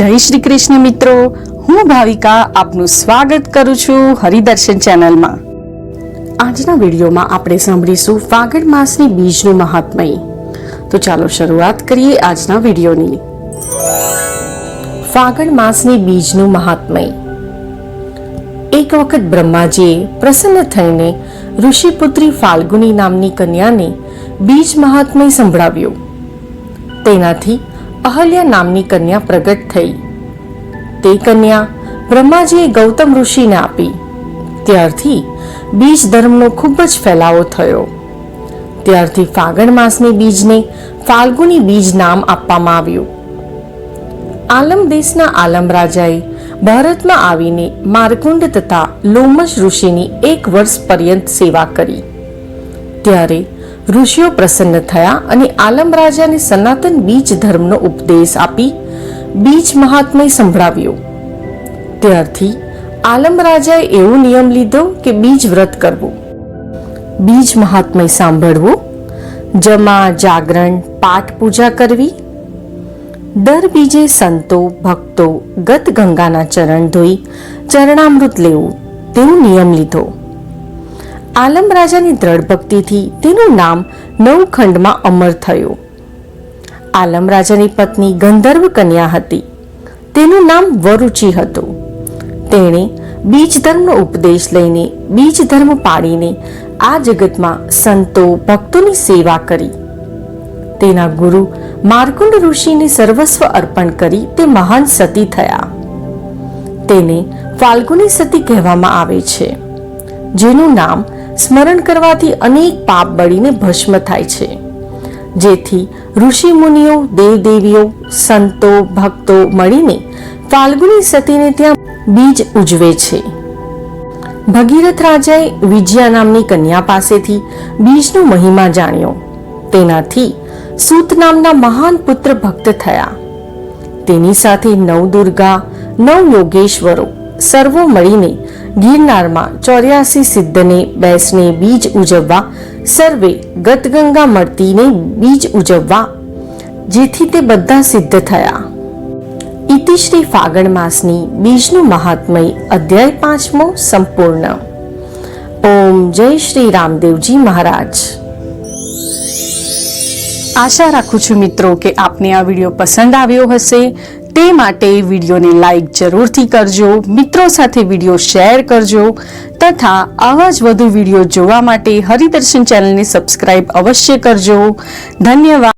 જય શ્રી કૃષ્ણ મિત્રો. હું ભાવિકા આપનું સ્વાગત કરું છું હરિદર્શન ચેનલમાં. આજના વિડીયોમાં આપણે સાંભળીશું ફાગણ માસની બીજનું મહાત્મય. તો ચાલો શરૂઆત કરીએ આજના વિડીયોની. ફાગણ માસની બીજનું મહાત્મય. એક વખત બ્રહ્માજીએ પ્રસન્ન થઈને ઋષિપુત્રી ફાલ્ગુની નામની કન્યાને બીજ મહાત્મય સંભળાવ્યું. તેનાથી અહલ્યા નામની કન્યા પ્રગટ થઈ. તે કન્યા બ્રહ્માજીએ ગૌતમ ઋષિને આપી. ત્યારથી બીજ ધર્મનો ખૂબ જ ફેલાવો થયો. ત્યારથી ફાગણ માસની બીજને ફાલ્ગુની બીજ નામ આપવામાં આવ્યું. આલમ દેશના આલમ રાજાએ ભારતમાં આવીને માર્કુંડ તથા લોમશ ઋષિની એક વર્ષ પર્યંત સેવા કરી. ત્યારે ઋષિઓ પ્રસન્ન થયા અને આલમ રાજાને સનાતન બીજ ધર્મનો ઉપદેશ આપી બીજ મહાત્મય સંભળાવ્યો. ત્યારથી આલમ રાજાએ એવો નિયમ લીધો કે બીજ વ્રત કરવું. બીજ મહાત્મય સાંભળવું. જમા, જાગરણ, પાઠ પૂજા કરવી. દર બીજે સંતો, ભક્તો ગત ગંગાના ચરણ ધોઈ ચરણામૃત લેવું તેવો નિયમ લીધો. આલમ રાજાની દ્રઢ ભક્તિથી તેનું નામ નવખંડમાં અમર થયું. આલમ રાજાની પત્ની ગંધર્વ કન્યા હતી. તેનું નામ વરુચિ હતું. તેણે બીજ ધર્મનો ઉપદેશ લઈને બીજ ધર્મ પાડીને આ જગતમાં સંતો, ભક્તોની સેવા કરી. તેના ગુરુ માર્કુંડ ઋષિને સર્વસ્વ અર્પણ કરી તે મહાન સતી થયા. તેને ફાલ્ગુની સતી કહેવામાં આવે છે, જેનું નામ સ્મરણ કરવાથી અનેક પાપ બળીને ભસ્મ થાય છે. જેથી ઋષિ મુનિઓ દેવદેવીઓ, સંતો, ભક્તો મળીને ફાલ્ગુની સતીને ત્યાં બીજ ઉજવે છે. ભગીરથ રાજાએ વિજયા નામની કન્યા પાસેથી બીજનો મહિમા જાણ્યો. તેનાથી સૂત નામના મહાન પુત્ર ભક્ત થયા. તેની સાથે નવ દુર્ગા, નવ યોગેશ્વરો સર્વો મળીને ગિરનારમાં ચોર્યાસી સિદ્ધને, બેસને બીજ ઉજવવા, સર્વે ગતગંગા મળતીને બીજ ઉજવવા, જેથી તે બધા સિદ્ધ થયા. ઇતિશ્રી ફાગણ માસની બીજનું મહાત્મય અધ્યાય પાંચમો સંપૂર્ણ. ઓમ જય શ્રી રામદેવજી મહારાજ. આશા રાખું છું મિત્રો કે આપને આ વીડિયો પસંદ આવ્યો હશે. તે માટે વિડીયોને લાઈક જરૂરથી કરજો, મિત્રો સાથે વીડિયો શેર કરજો તથા આવા જ વધુ વીડિયો જોવા માટે હરિદર્શન ચેનલને સબસ્ક્રાઇબ અવશ્ય કરજો. ધન્યવાદ.